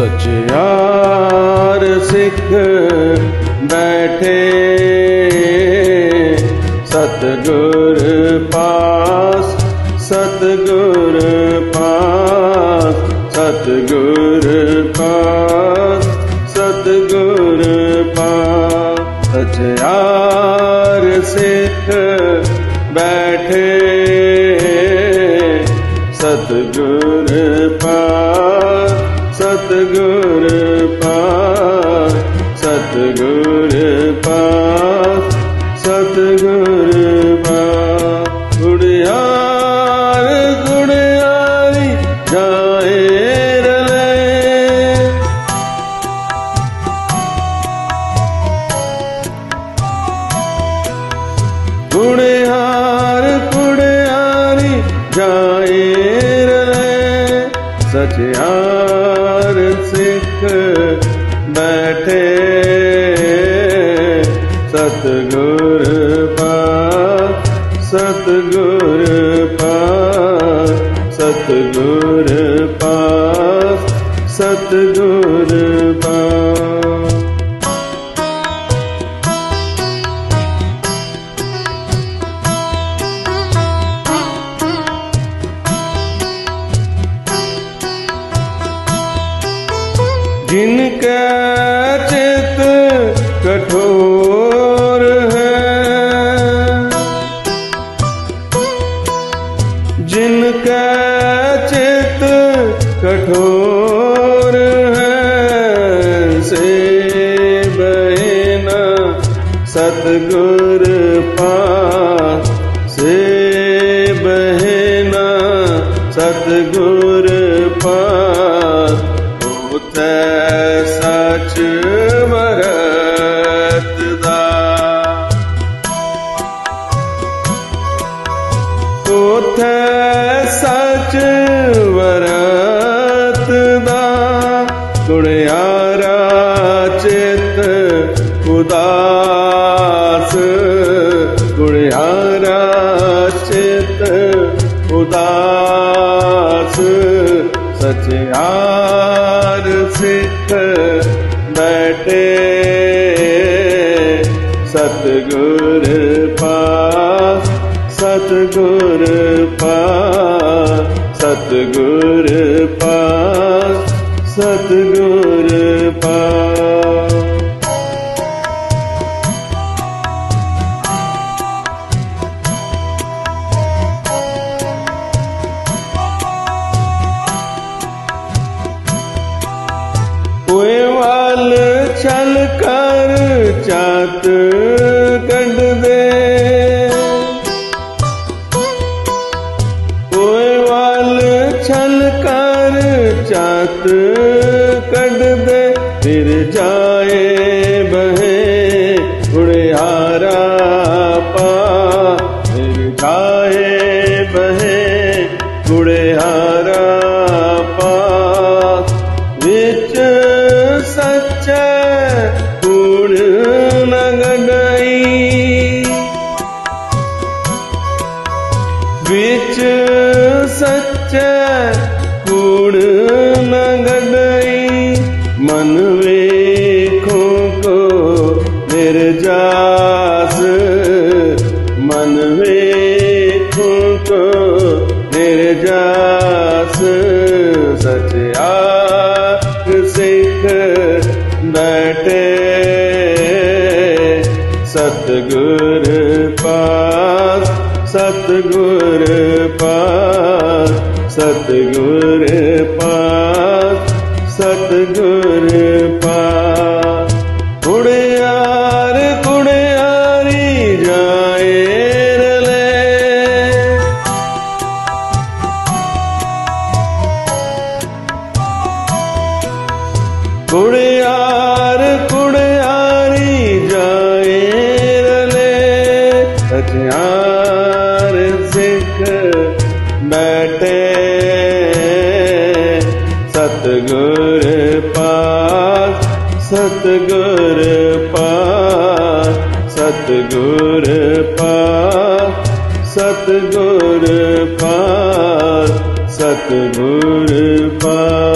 ਸਚਿਆਰ ਸਿੱਖ ਬੈਠੇ, ਸਤਗੁਰ ਪਾਸ ਸਤਗੁਰ ਪਾਸ ਸਤਗੁਰ ਪਾਸ ਸਤਗੁਰ ਪਾਸ, ਸਚਿਆਰ ਸਿੱਖ ਬੈਠੇ, ਸਤਗੁਰ ਪਾਸ। ਸਤਗੁਰ ਪਾਸ ਸਤਗੁਰ ਪਾਸ ਸਤਗੁਰ ਪਾਸ। ਗੁੜਿਆਰ ਗੁੜਿਆਰੀ ਜਾਏ ਰਲੇ। ਕੁੜਿਆਰ ਗੁੜਿਆਰੀ ਜਾਏ ਸਚਿਆਰ ਸਿੱਖ ਬੈਠੇ ਸਤਗੁਰ ਪਾ ਸਤਗੁਰ ਪਾ ਸਤਗੁਰ ਪਾ ਸਤਗੁਰ जिनका चित कठोर है जिनका चित कठोर है से बहना सतगुर पास से बहना सतगुर ਸਚ ਮਰਤ ਦਾ। ਉਤੈ ਸਚ ਵਰਤ ਦਾ। ਗੁਣਿਆਰਾ ਚਿਤ ਉਦਾਸ। ਗੁਣਿਆਰਾ ਚਿਤ ਉਦਾਸ। ਸਚਿਆਰ ਸਿੱਖ ਬੈਠੇ ਸਤਗੁਰ ਪਾਸ ਸਤਗੁਰ ਪਾਸ ਸਤਗੁਰ ਪਾਸ ਸਤਗੁਰ ਛਲ ਕਰ ਚਾਤ ਕੱਢ ਦੇ। ਹੋਏ ਵੱਲ ਛਲ ਕਰ ਚਾਤ ਕੱਢ ਦੇ। ਫਿਰ ਜਾਏ ਬਹੇ ਗੁੜਿਆਰਾ ਪਾ। ਫਿਰ ਜਾਏ ਬਹੇ ਗੁੜਿਆਰਾ ਮਨ ਵੇਖੋ ਕੋ ਨਿਰਜਾਸ। ਮਨ ਵੇਖੋ ਕੋ ਨਿਰਜਾਸ। ਸਚਿਆਰ ਸਿੱਖ ਬੈਠੇ, ਸਤਗੁਰ ਪਾਸ ਸਤਗੁਰ ਪਾਸ ਸਤਗੁਰ ਪਾਸ, ਸਤਗੁਰ ਕੁੜਿਆਰ ਕੁੜਿਆਰੀ ਜਾਏ ਰਲੇ ਸਚਿਆਰ ਸਿੱਖ ਬੈਠੇ। ਸਤਗੁਰ ਪਾਸ ਸਤਗੁਰ ਪਾਸ ਸਤਗੁਰ ਪਾਸ ਸਤਗੁਰ ਪਾਸ ਸਤਗੁਰ ਪਾਸ।